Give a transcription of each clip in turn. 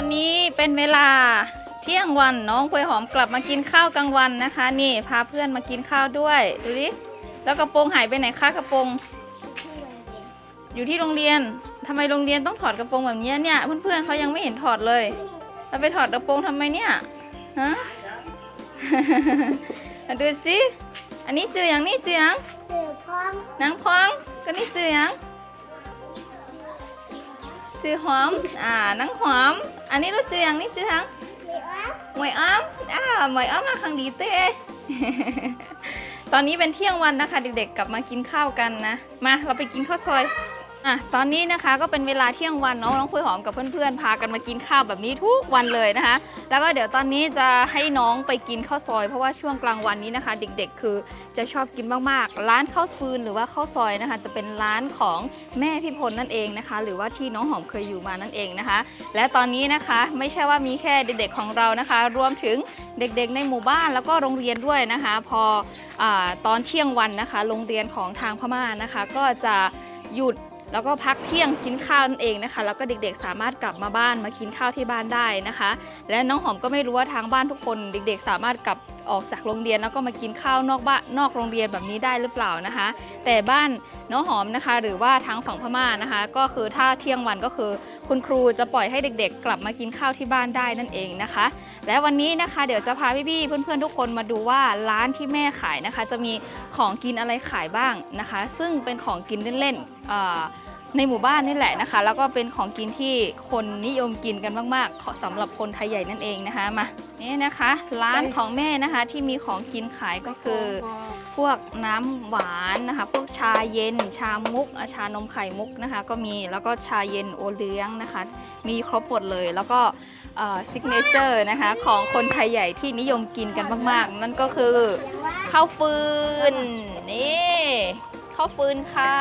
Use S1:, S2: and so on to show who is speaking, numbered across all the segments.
S1: อนนี้เป็นเวลาเที่ยงวันน้องพลอยหอมกลับมากินข้าวกลางวันนะคะ นี่พาเพื่อนมากินข้าวด้วยดูดิแล้วกระโปรงหายไปไหนคะกระโปรงอยู่ที่โรงเรียนทำไมโรงเรียนต้องถอดกระโปรงแบบเนี้ยเนี่ยเพื่อนๆเขายังไม่เห็นถอดเลยเราไปถอดกระโปรงทำไมเนี่ยฮะมาดูสิอันนี้จืออย่างนี่จืออย่าง
S2: สื่อพร้อม
S1: นางพองก็นี่จืออย่าง จือหอม อ่านังหอม อันนี้รู้จืออย่างนี่จือหัง
S2: มีอ้อม
S1: หมวยอ้อมอ่าหมวยอ้อมนะคังดีเต้ ตอนนี้เป็นเที่ยงวันนะคะ เด็กๆกลับมากินข้าวกันนะ มาเราไปกินข้าวซอย อะตอนนี้นะคะก็เป็นเวลาเที่ยงวันเนาะน้องคุยหอมกับเพื่อนๆพากันมากินข้าวแบบนี้ทุกวันเลยนะคะ แล้วก็เดี๋ยวตอนนี้จะให้น้องไปกินข้าวซอย เพราะว่าช่วงกลางวันนี้นะคะ เด็กๆ คือจะชอบกินมากๆ ร้านข้าวฟืนหรือว่าข้าวซอยนะคะ จะเป็นร้านของแม่พี่พลนั่นเองนะคะ หรือว่าที่น้องหอมเคยอยู่มานั่นเองนะคะ และตอนนี้นะคะไม่ใช่ว่ามีแค่เด็กๆของเรานะคะ รวมถึงเด็กๆ ในหมู่บ้านแล้วก็โรงเรียนด้วยนะคะ พออตอนเที่ยงวันนะคะ โรงเรียนของทางพม่านะคะ ก็จะหยุด แล้วก็พักเที่ยงกินข้าวนั่นเองนะคะ แล้วก็เด็กๆ สามารถกลับมาบ้านมากินข้าวที่บ้านได้นะคะ และน้องหอมก็ไม่รู้ว่าทางบ้านทุกคนเด็กๆ สามารถกลับ ออกจากโรงเรียนแล้วก็มากินข้าวนอกบ้านนอกโรงเรียนแบบนี้ได้หรือเปล่านะคะ แต่บ้านน้องหอมนะคะ หรือว่าทางฝั่งพม่านะคะ ก็คือถ้าเที่ยงวันก็คือ คุณครูจะปล่อยให้เด็ก ๆ กลับมากินข้าวที่บ้านได้นั่นเองนะคะ และวันนี้นะคะเดี๋ยวจะพาพี่ๆเพื่อนๆทุกคนมาดูว่าร้านที่แม่ขายนะคะ จะมีของกินอะไรขายบ้างนะคะ ซึ่งเป็นของกินเล่นๆอ่า ในหมู่บ้านนี่แหละนะคะ แล้วก็เป็นของกินที่คนนิยมกินกันมากๆสำหรับคนไทยใหญ่นั่นเองนะคะมานี่นะคะ ร้านของแม่นะคะที่มีของกินขายก็คือ พวกน้ำหวานนะคะ พวกชาเย็น ชามุกชานมไข่มุกนะคะ ก็มีแล้วก็ชาเย็นโอเลี้ยงนะคะ มีครบหมดเลยแล้วก็ซิกเนเจอร์นะคะของคนไทยใหญ่ที่นิยมกินกันมาก ๆ นั่นก็คือข้าวฟืนนี่ข้าวฟืนค่ะ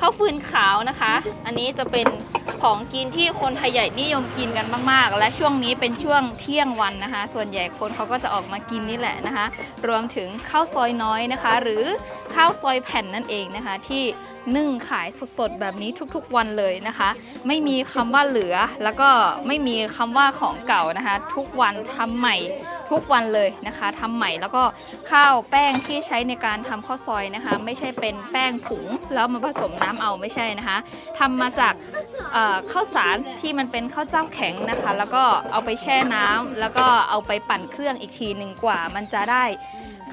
S1: ข้าวฟืนขาวนะคะ อันนี้จะเป็นของกินที่คนไทยใหญ่นิยมกินกันมากๆ และช่วงนี้เป็นช่วงเที่ยงวันนะคะ ส่วนใหญ่คนเขาก็จะออกมากินนี่แหละนะคะ รวมถึงข้าวซอยน้อยนะคะ หรือข้าวซอยแผ่นนั่นเองนะคะที่ นึ่งขายสดๆ แบบนี้ทุกๆวันเลยนะคะ ไม่มีคำว่าเหลือ แล้วก็ไม่มีคำว่าของเก่านะคะ ทุกวันทำใหม่ทุกวันเลยนะคะทำใหม่แล้วก็ข้าวแป้งที่ใช้ในการทำข้าวซอยนะคะ ไม่ใช่เป็นแป้งผงแล้วมาผสมน้ำเอาไม่ใช่นะคะทำมาจากข้าวสารที่มันเป็นข้าวเจ้าแข็งนะคะ แล้วก็เอาไปแช่น้ำแล้วก็เอาไปปั่นเครื่องอีกทีหนึ่งกว่ามันจะได้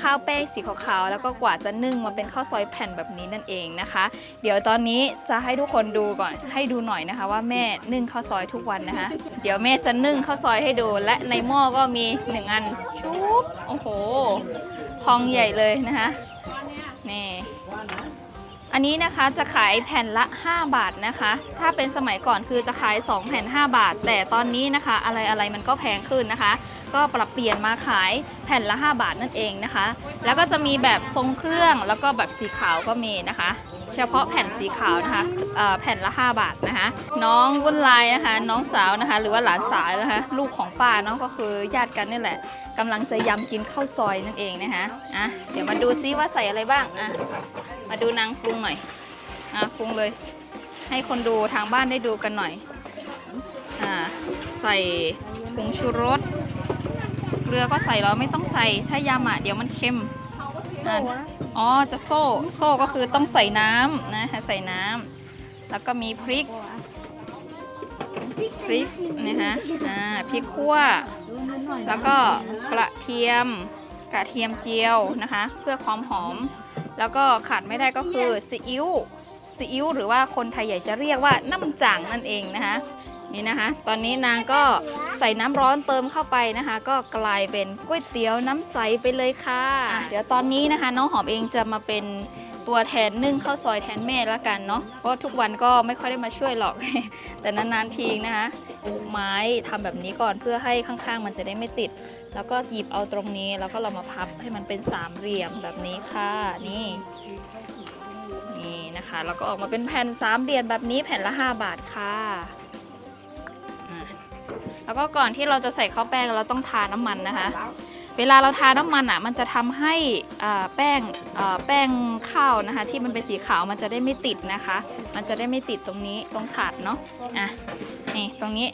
S1: ข้าวแป้งสีขาวๆแล้วก็กว่าจะนึ่งมาเป็นข้าวซอยแผ่นแบบนี้นั่นเองนะคะ เดี๋ยวตอนนี้จะให้ทุกคนดูก่อนให้ดูหน่อยนะคะ ว่าแม่นึ่งข้าวซอยทุกวันนะคะ เดี๋ยวแม่จะนึ่งข้าวซอยให้ดู และในหม้อก็มีหนึ่งอันชุบโอ้โหพองใหญ่เลยนะคะนี่อันนี้นะคะจะขายแผ่นละ 5 บาทนะคะ ถ้าเป็นสมัยก่อนคือจะขาย 2 แผ่น 5 บาท แต่ตอนนี้นะคะ อะไรอะไรมันก็แพงขึ้นนะคะ ก็ปรับเปลี่ยนมาขายแผ่นละ 5 บาทนั่นเองนะคะ แล้วก็จะมีแบบทรงเครื่องแล้วก็แบบสีขาวก็มีนะคะ เฉพาะแผ่นสีขาวนะคะแผ่นละ 5 บาทนะคะ น้องวุ่นลายนะคะ น้องสาวนะคะ หรือว่าหลานสาวนะคะ ลูกของป้าเนาะก็คือญาติกันนี่แหละกำลังจะยำกินข้าวซอยนั่นเองนะคะอะเดี๋ยวมาดูซิว่าใส่อะไรบ้างอะมาดูนางปรุงหน่อยอะปรุงเลย ให้คนดูทางบ้านได้ดูกันหน่อยอ่าใส่ผงชูรส ลือก็ใส่แล้วไม่ต้องใส่ถ้ายำอะเดี๋ยวมันเค็มอะอ๋อจะโซ่โซ่ก็คือต้องใส่น้ำนะใส่น้ำแล้วก็มีพริกพริกนะคะอ่าพริกขั่วแล้วก็กระเทียมกระเทียมเจียวนะคะ เพื่อความหอม แล้วก็ขาดไม่ได้ก็คือซีอิ๊วซีอิ๊วหรือว่าคนไทยใหญ่จะเรียกว่าน้ำจ่างนั่นเองนะคะ นี่นะคะ ตอนนี้นางก็ใส่น้ำร้อนเติมเข้าไปนะคะ ก็กลายเป็นก๋วยเตี๋ยวน้ำใสไปเลยค่ะอะ เดี๋ยวตอนนี้นะคะ น้องหอมเองจะมาเป็นตัวแทนนึ่งข้าวซอยแทนแม่ละกันเนาะเพราะทุกวันก็ไม่ค่อยได้มาช่วยหรอก แต่นานๆทีนะคะไม้ทำแบบนี้ก่อนเพื่อให้ข้างๆ มันจะได้ไม่ติด แล้วก็หยิบเอาตรงนี้แล้วก็เรามาพับให้มันเป็นสามเหลี่ยมแบบนี้ค่ะนี่นี่นะคะแล้วก็ออกมาเป็นแผ่นสามเหลี่ยมแบบนี้แผ่นละ 5 บาทค่ะอะ แล้วก็ก่อนที่เราจะใส่ข้าวแป้งเราต้องทาน้ำมันนะคะ เวลาเราทาน้ำมันอะมันจะทำให้อ่าแป้งอ่าแป้งข้าวนะคะ ที่มันเป็นสีขาวมันจะได้ไม่ติดนะคะ มันจะได้ไม่ติดตรงนี้ตรงถาดเนาะอะนี่ตรงนี้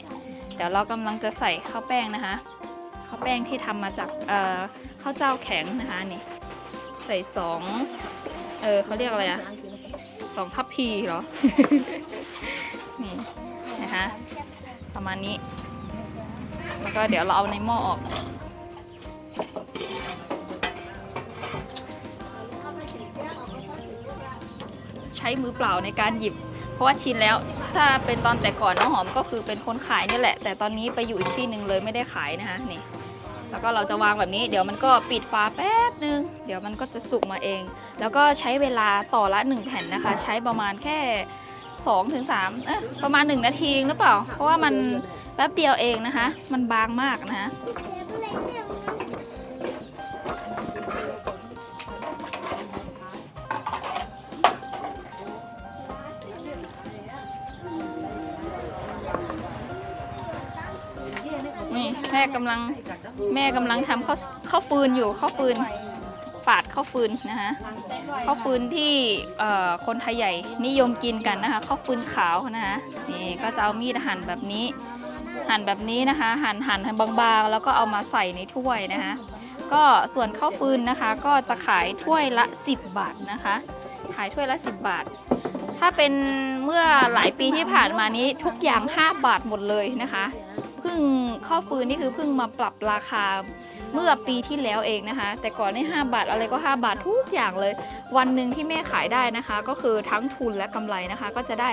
S1: เดี๋ยวเรากำลังจะใส่ข้าวแป้งนะคะข้าวแป้งที่ทำมาจากอ่อข้าวเจ้าแข็งนะคะนี่ใส่สองเออเขาเรียกอะไรอะสองทัพพีเหรอนี่นะคะประมาณนี้ แล้วก็เดี๋ยวเราเอาในหม้อออกใช้มือเปล่าในการหยิบ เพราะว่าชินแล้ว ถ้าเป็นตอนแต่ก่อนน้องหอมก็คือเป็นคนขายนี่แหละ แต่ตอนนี้ไปอยู่อีกที่หนึ่งเลยไม่ได้ขายนะคะนี่ แล้วก็เราจะวางแบบนี้ เดี๋ยวมันก็ปิดฝาแป๊บนึง เดี๋ยวมันก็จะสุกมาเอง แล้วก็ใช้เวลาต่อละ 1 แผ่นนะคะ ใช้ประมาณแค่2-3ถึง3เอ๊ะประมาณ 1 นาทีหรือเปล่า เพราะว่ามัน แป๊บเดียวเองนะคะ มันบางมากนะคะนี่แม่กำลังแม่กำลังทำข้าวข้าวฟืนอยู่ข้าวฟืนปาดข้าวฟืนนะคะข้าวฟืนที่คนไทยใหญ่นิยมกินกันนะคะข้าวฟืนขาวนะคะนี่ก็จะเอามีดหั่นแบบนี้ หั่นแบบนี้นะคะ หั่นหั่นให้บางๆ แล้วก็เอามาใส่ในถ้วยนะคะ ก็ส่วนข้าวฟืนนะคะก็จะขายถ้วยละ 10 บาทนะคะ ขายถ้วยละ 10 บาท ถ้าเป็นเมื่อหลายปีที่ผ่านมานี้ทุกอย่าง 5 บาทหมดเลยนะคะเพิ่งข้าวฟืนนี่คือเพิ่งมาปรับราคาเมื่อปีที่แล้วเองนะคะ แต่ก่อนนี่5บาทอะไรก็ 5 บาททุกอย่างเลย วันหนึ่งที่แม่ขายได้นะคะ ก็คือทั้งทุนและกำไรนะคะ ก็จะได้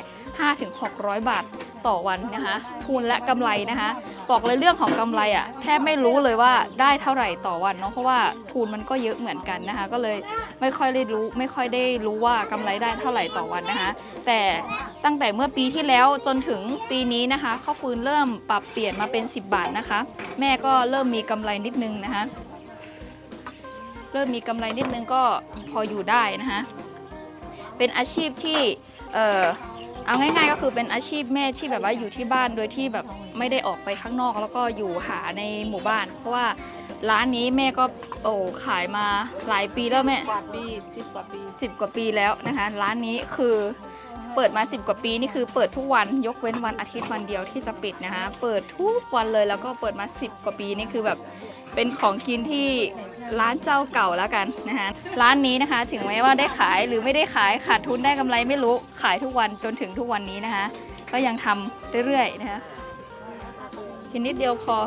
S1: 5-600 บาท ต่อวันนะคะทุนและกำไรนะคะ บอกเลยเรื่องของกำไรอะ่ะแทบไม่รู้เลยว่าได้เท่าไหร่ต่อวันเนาะเพราะว่าทุนมันก็เยอะเหมือนกันนะคะ ก็เลยไม่ค่อยได้รู้ ไม่ค่อยได้รู้ว่ากำไรได้เท่าไหร่ต่อวันนะคะ แต่ตั้งแต่เมื่อปีที่แล้วจนถึงปีนี้นะคะข้าวฟืนเริ่มปรับเปลี่ยนมาเป็น 10 บาทนะคะ แม่ก็เริ่มมีกำไรนิดนึงนะคะ เริ่มมีกำไรนิดนึงก็พออยู่ได้นะคะเป็นอาชีพที่เออ เอาง่ายๆก็คือเป็นอาชีพแม่ที่แบบว่าอยู่ที่บ้านโดยที่แบบไม่ได้ออกไปข้างนอก แล้วก็อยู่หาในหมู่บ้าน เพราะว่าร้านนี้แม่ก็โอ้ขายมาหลายปีแล้วแม่
S3: กว่าปีสิบกว่าปี
S1: สิบกว่าปีแล้วนะคะร้านนี้คือเปิดมา 10 กว่าปีนี่คือเปิดทุกวันยกเว้นวันอาทิตย์วันเดียวที่จะปิดนะคะเปิดทุกวันเลยแล้วก็เปิดมา 10 กว่าปีนี่คือแบบเป็นของกินที่ ร้านเจ้าเก่าแล้วกันนะคะร้านนี้นะคะถึงแม้ว่าได้ขายหรือไม่ได้ขายขาดทุนได้กำไรไม่รู้ขายทุกวันจนถึงทุกวันนี้นะคะ ก็ยังทำเรื่อยๆนะคะกินนิดเดียวพอ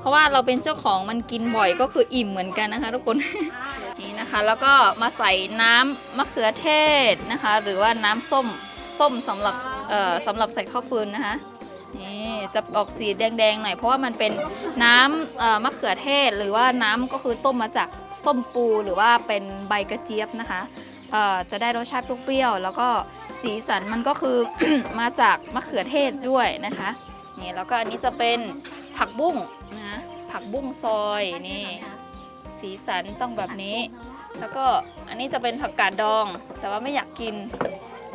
S1: เพราะว่าเราเป็นเจ้าของมันกินบ่อยก็คืออิ่มเหมือนกันนะคะ ทุกคนนี่นะคะ แล้วก็มาใส่น้ำมะเขือเทศนะคะ หรือว่าน้ำส้มส้มสำหรับสำหรับใส่ข้าวฟืนนะคะ จะออกสีแดงๆหน่อยเพราะว่ามันเป็นน้ำมะเขือเทศ หรือว่าน้ำก็คือต้มมาจากส้มปูหรือว่าเป็นใบกระเจี๊ยบนะคะจะได้รสชาติเปรี้ยวๆแล้วก็สีสันมันก็คือ มาจากมะเขือเทศด้วยนะคะนี่แล้วก็อันนี้จะเป็นผักบุ้งนะคะผักบุ้งซอยนี่สีสันต้องแบบนี้ แล้วก็อันนี้จะเป็นผักกาดดอง แต่ว่าไม่อยากกิน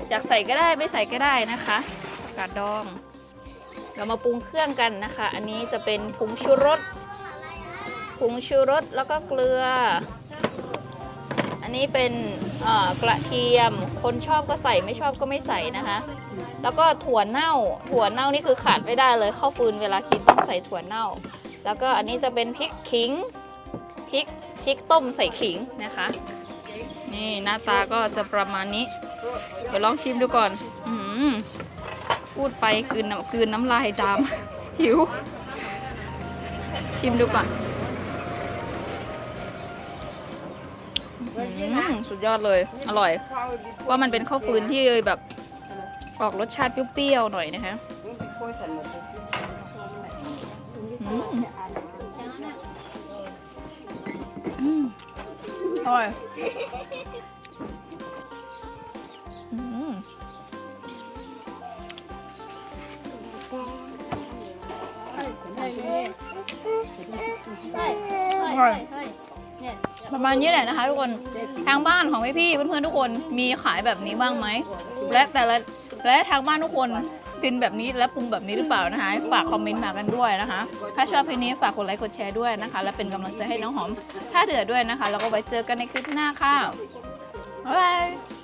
S1: อยากใส่ก็ได้ไม่ใส่ก็ได้นะคะผักกาดดอง เรามาปรุงเครื่องกันนะคะ อันนี้จะเป็นผงชูรสผงชูรสแล้วก็เกลือ อันนี้เป็นกระเทียม คนชอบก็ใส่ไม่ชอบก็ไม่ใส่นะคะ แล้วก็ถั่วเน่า ถั่วเน่านี่คือขาดไม่ได้เลยข้าวฟืนเวลากินต้องใส่ถั่วเน่า แล้วก็อันนี้จะเป็นพริกขิง พริกพริกต้มใส่ขิงนะคะ นี่หน้าตาก็จะประมาณนี้ เดี๋ยวลองชิมดูก่อน อืม พูดไปกลืนน้ำกลืนน้ำลายดาม หิว ชิมดูก่อนอืมสุดยอดเลย อร่อย ว่ามันเป็นข้าวฟืนที่แบบออกรสชาติเปรี้ยวๆหน่อยนะคะอืมอืมอร่อย ประมาณนี้แหละนะคะ ทุกคน ทางบ้านของพี่ๆเพื่อนๆทุกคนมีขายแบบนี้บ้างไหม และแต่ละและทางบ้านทุกคนกินแบบนี้และปรุงแบบนี้หรือเปล่านะคะ ฝากคอมเมนต์มากันด้วยนะคะ ถ้าชอบคลิปนี้ฝากกดไลค์กดแชร์ด้วยนะคะ และเป็นกำลังใจให้น้องหอมถ้าเดือดด้วยนะคะ แล้วก็ไว้เจอกันในคลิปหน้าค่ะบ๊ายบาย